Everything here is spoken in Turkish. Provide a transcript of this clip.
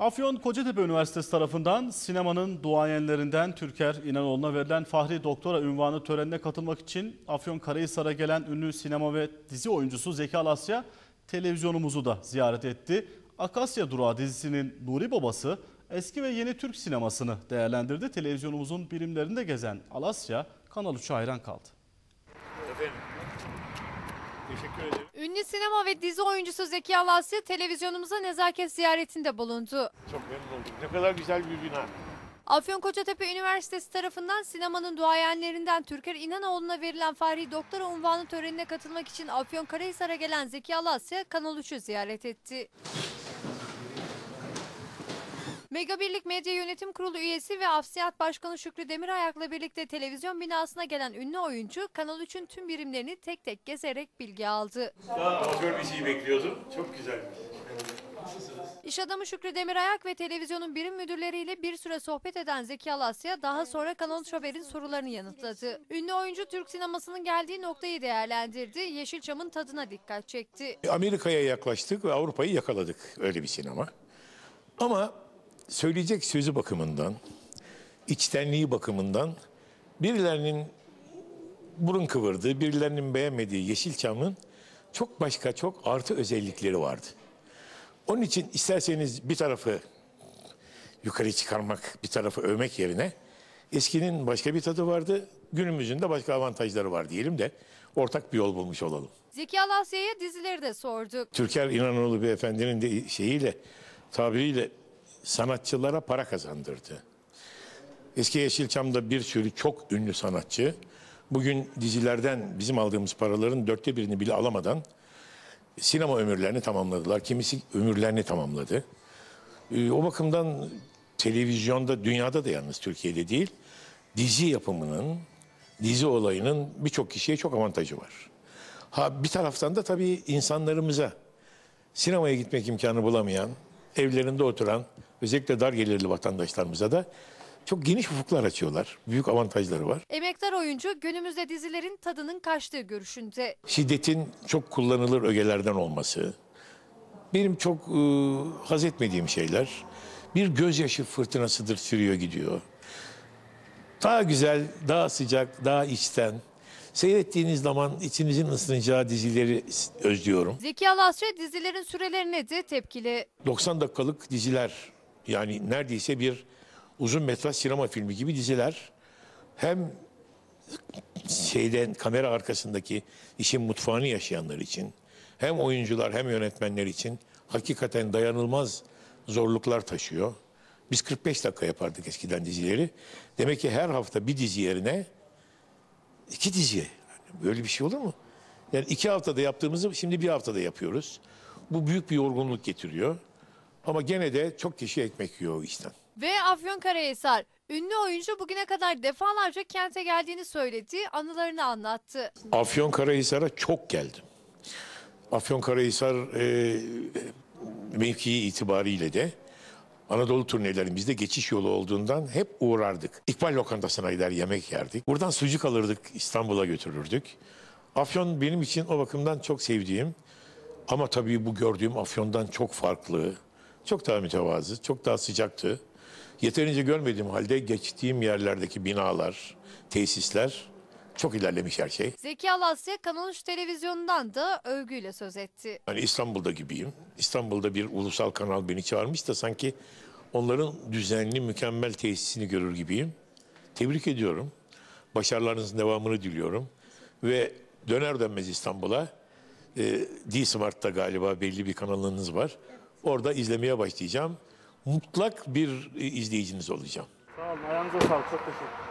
Afyon Kocatepe Üniversitesi tarafından sinemanın duayenlerinden Türker İnanoğlu'na verilen Fahri Doktora ünvanı törenine katılmak için Afyon Karahisar'a gelen ünlü sinema ve dizi oyuncusu Zeki Alasya televizyonumuzu da ziyaret etti. Akasya Durağı dizisinin Nuri babası eski ve yeni Türk sinemasını değerlendirdi. Televizyonumuzun birimlerinde gezen Alasya Kanal 3'e hayran kaldı. Efendim. Teşekkür ederim. Ünlü sinema ve dizi oyuncusu Zeki Alasya televizyonumuza nezaket ziyaretinde bulundu. Çok memnun oldum. Ne kadar güzel bir bina. Afyon Kocatepe Üniversitesi tarafından sinemanın duayenlerinden Türker İnanoğlu'na verilen Fahri Doktora unvanı törenine katılmak için Afyon Karahisar'a gelen Zeki Alasya Kanal 3'ü ziyaret etti. Mega Birlik Medya Yönetim Kurulu üyesi ve Afsiyat Başkanı Şükrü Demirayak'la birlikte televizyon binasına gelen ünlü oyuncu Kanal 3'ün tüm birimlerini tek tek gezerek bilgi aldı. Daha amatör bir şey bekliyordum. Çok güzel. İş adamı Şükrü Demirayak ve televizyonun birim müdürleriyle bir süre sohbet eden Zeki Alasya daha sonra Kanal Haber'in sorularını yanıtladı. Ünlü oyuncu Türk sinemasının geldiği noktayı değerlendirdi, Yeşilçam'ın tadına dikkat çekti. Amerika'ya yaklaştık ve Avrupa'yı yakaladık. Öyle bir sinema. Ama söyleyecek sözü bakımından, içtenliği bakımından birilerinin burun kıvırdığı, birilerinin beğenmediği Yeşilçam'ın çok başka, çok artı özellikleri vardı. Onun için isterseniz bir tarafı yukarı çıkarmak, bir tarafı övmek yerine eskinin başka bir tadı vardı, günümüzün de başka avantajları var diyelim de ortak bir yol bulmuş olalım. Zeki Alasya'ya dizileri de sorduk. Türker İnanoğlu beyefendinin de şeyiyle, tabiriyle sanatçılara para kazandırdı. Eski Yeşilçam'da bir sürü çok ünlü sanatçı bugün dizilerden bizim aldığımız paraların dörtte birini bile alamadan sinema ömürlerini tamamladılar. Kimisi ömürlerini tamamladı. Ee, o bakımdan televizyonda, dünyada da yalnız Türkiye'de değil, dizi yapımının, dizi olayının birçok kişiye çok avantajı var. Ha bir taraftan da tabii insanlarımıza sinemaya gitmek imkanı bulamayan, evlerinde oturan, özellikle dar gelirli vatandaşlarımıza da çok geniş ufuklar açıyorlar. Büyük avantajları var. Emektar oyuncu günümüzde dizilerin tadının kaçtığı görüşünde. Şiddetin çok kullanılır ögelerden olması, benim çok e, haz etmediğim şeyler. Bir gözyaşı fırtınasıdır sürüyor gidiyor. Daha güzel, daha sıcak, daha içten. Seyrettiğiniz zaman içinizin ısınacağı dizileri özlüyorum. Zeki Alasya dizilerin sürelerine de tepkili. 90 dakikalık diziler yani neredeyse bir uzun metraj sinema filmi gibi diziler hem şeyden kamera arkasındaki işin mutfağını yaşayanlar için hem oyuncular hem yönetmenler için hakikaten dayanılmaz zorluklar taşıyor. Biz 45 dakika yapardık eskiden dizileri. Demek ki her hafta bir dizi yerine iki dizi. Böyle bir şey olur mu? Yani iki haftada yaptığımızı şimdi bir haftada yapıyoruz. Bu büyük bir yorgunluk getiriyor. Ama gene de çok kişi ekmek yiyor o işten. Ve Afyonkarahisar. Ünlü oyuncu bugüne kadar defalarca kente geldiğini söyledi, anılarını anlattı. Afyonkarahisar'a çok geldim. Afyonkarahisar e, mevkii itibariyle de Anadolu turnelerimizde geçiş yolu olduğundan hep uğrardık. İkbal lokantasına gider yemek yerdik. Buradan sucuk alırdık İstanbul'a götürürdük. Afyon benim için o bakımdan çok sevdiğim ama tabii bu gördüğüm Afyon'dan çok farklı, çok daha mütevazı, çok daha sıcaktı. Yeterince görmediğim halde geçtiğim yerlerdeki binalar, tesisler çok ilerlemiş her şey. Zeki Alasya Kanal 3 televizyonundan da övgüyle söz etti. Hani İstanbul'da gibiyim. İstanbul'da bir ulusal kanal beni çağırmış da sanki onların düzenli, mükemmel tesisini görür gibiyim. Tebrik ediyorum. Başarılarınızın devamını diliyorum. Ve döner dönmez İstanbul'a e, D-Smart'ta galiba belli bir kanalınız var. Orada izlemeye başlayacağım. Mutlak bir e, izleyiciniz olacağım. Sağ olun. Ayağınıza sağlık. Çok teşekkür ederim.